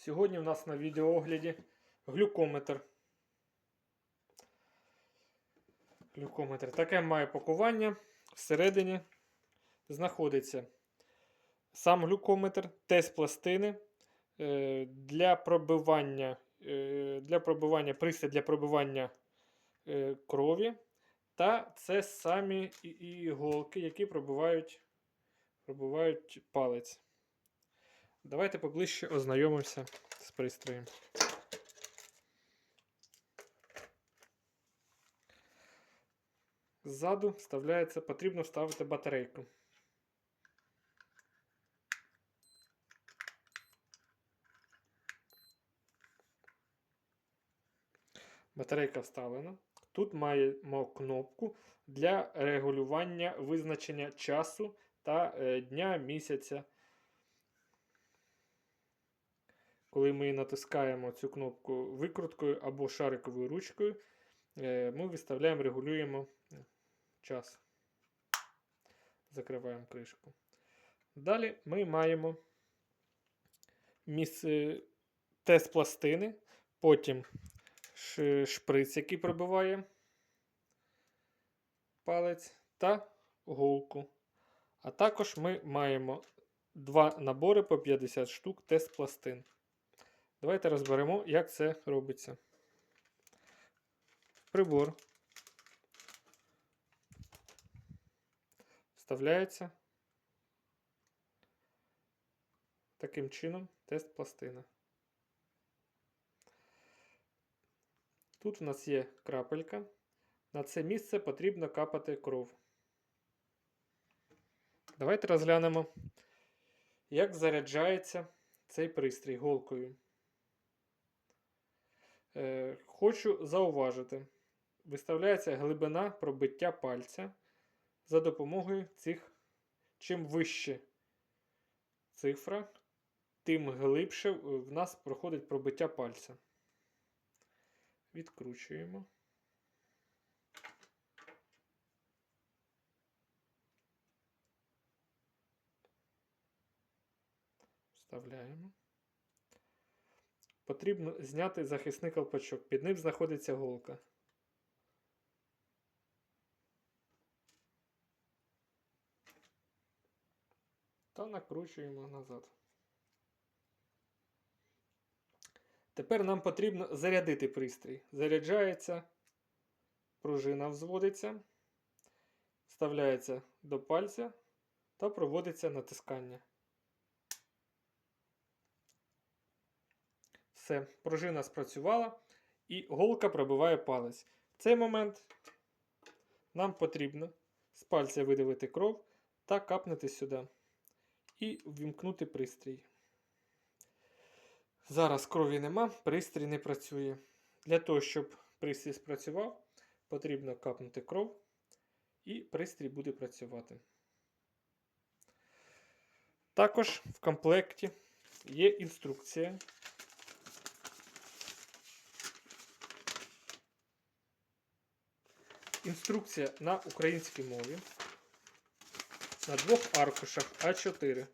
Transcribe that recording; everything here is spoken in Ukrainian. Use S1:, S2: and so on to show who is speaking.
S1: Сьогодні у нас на відеоогляді глюкометр. Глюкометр. Таке має пакування. Всередині знаходиться сам глюкометр, тест пластини е, для пробивання, е, для пробивання пристрій для пробивання е, крові. Та це самі іголки, які пробивають, пробивають палець. Давайте поближче ознайомимося з пристроєм. Ззаду вставляється, потрібно вставити батарейку. Батарейка вставлена. Тут маємо кнопку для регулювання визначення часу та е, дня місяця. Коли ми натискаємо цю кнопку викруткою або шариковою ручкою, е, ми виставляємо, регулюємо е, час. Закриваємо кришку. Далі ми маємо місце тест пластини, потім шприц, який пробиває палець, та голку. А також ми маємо два набори по 50 штук тест пластин. Давайте розберемо, як це робиться. Прибор вставляється таким чином тест пластина. Тут у нас є крапелька. На це місце потрібно капати кров. Давайте розглянемо, як заряджається цей пристрій голкою. Е, хочу зауважити, виставляється глибина пробиття пальця за допомогою цих, чим вище цифра, тим глибше в нас проходить пробиття пальця. Відкручуємо. Вставляємо. Потрібно зняти захисний колпачок. Під ним знаходиться голка. Та накручуємо назад. Тепер нам потрібно зарядити пристрій. Заряджається, пружина взводиться, вставляється до пальця та проводиться натискання. Все, пружина спрацювала і голка пробиває палець. В цей момент нам потрібно з пальця видавити кров та капнути сюди і ввімкнути пристрій. Зараз крові нема, пристрій не працює. Для того, щоб пристрій спрацював, потрібно капнути кров, і пристрій буде працювати. Також в комплекті є інструкція. Інструкція на українській мові на двох аркушах А4.